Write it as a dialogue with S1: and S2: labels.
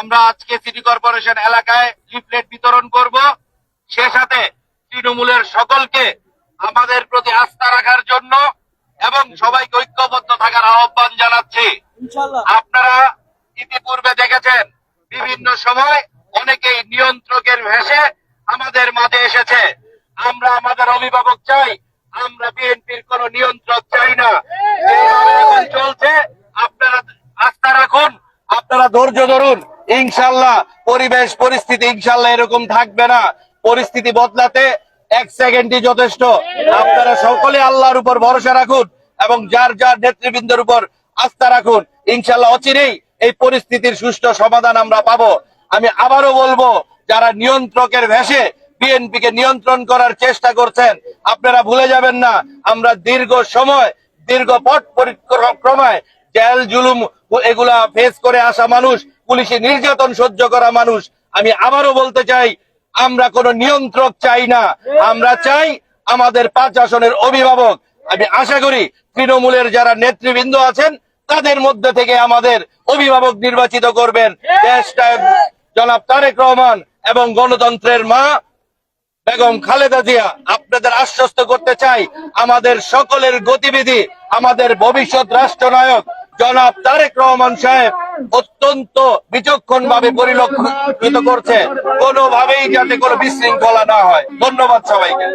S1: আমরা আজকে city corporation এলাকায় লিফলেট বিতরণ করব। সে সাথে তৃণমূলের সকলকে আমাদের প্রতি আস্থা রাখার জন্য এবং সবাইকে ঐক্যবদ্ধ থাকার আহ্বান জানাচ্ছি। আপনারা ইতিপূর্বে দেখেছেন বিভিন্ন সময় অনেকেই নিয়ন্ত্রকের ভেসে আমাদের মাঝে এসেছে। আমরা আমাদের অভিভাবক চাই আমরা বিএনপির কোন নিয়ন্ত্রক চাই না। চলছে আপনারা আস্থা রাখুন আপনারা ধৈর্য ধরুন। ইনশাল্লাহ পরিবেশ, পরিস্থিতি ইনশাল্লাহ এরকম থাকবে না। পরিস্থিতি বদলাতে এক সেকেন্ডই যথেষ্ট। আপনারা সকলে আল্লাহর উপর ভরসা রাখুন এবং যার যার নেতৃবৃন্দের উপর আস্থা রাখুন। ইনশাল্লাহ অচিরেই এই পরিস্থিতির সুষ্ঠু সমাধান আমরা পাবো। আমি আবারও বলব, যারা নিয়ন্ত্রকের ভেসে বিএনপি কে নিয়ন্ত্রণ করার চেষ্টা করছেন, আপনারা ভুলে যাবেন না, আমরা দীর্ঘ সময়, দীর্ঘ পথ পরিক্রমায় জেল, জুলুম এগুলা ফেস করে আসা মানুষ, পুলিশি নির্যাতন সহ্য করা মানুষ। আমি আবারও বলতে চাই, আমরা কোনো নিয়ন্ত্রক চাই না। আমরা চাই আমাদের পাঁচ আসনের অভিভাবক। আমি আশা করি তৃণমূলের যারা নেতৃবৃন্দ আছেন, তাদের মধ্যে থেকে আমাদের অভিভাবক নির্বাচিত করবেন। জনাব তারেক রহমান এবং গণতন্ত্রের মা বেগম খালেদা জিয়া। আপনাদের আশ্বস্ত করতে চাই, আমাদের সকলের গতিবিধি, আমাদের ভবিষ্যৎ রাষ্ট্রনায়ক জনাব তারেক রহমান সাহেব অত্যন্ত বিচক্ষণ ভাবে পরিলক্ষিত করছে। কোনোভাবেই যাতে কোনো বিশৃঙ্খলা না হয়। ধন্যবাদ সবাইকে।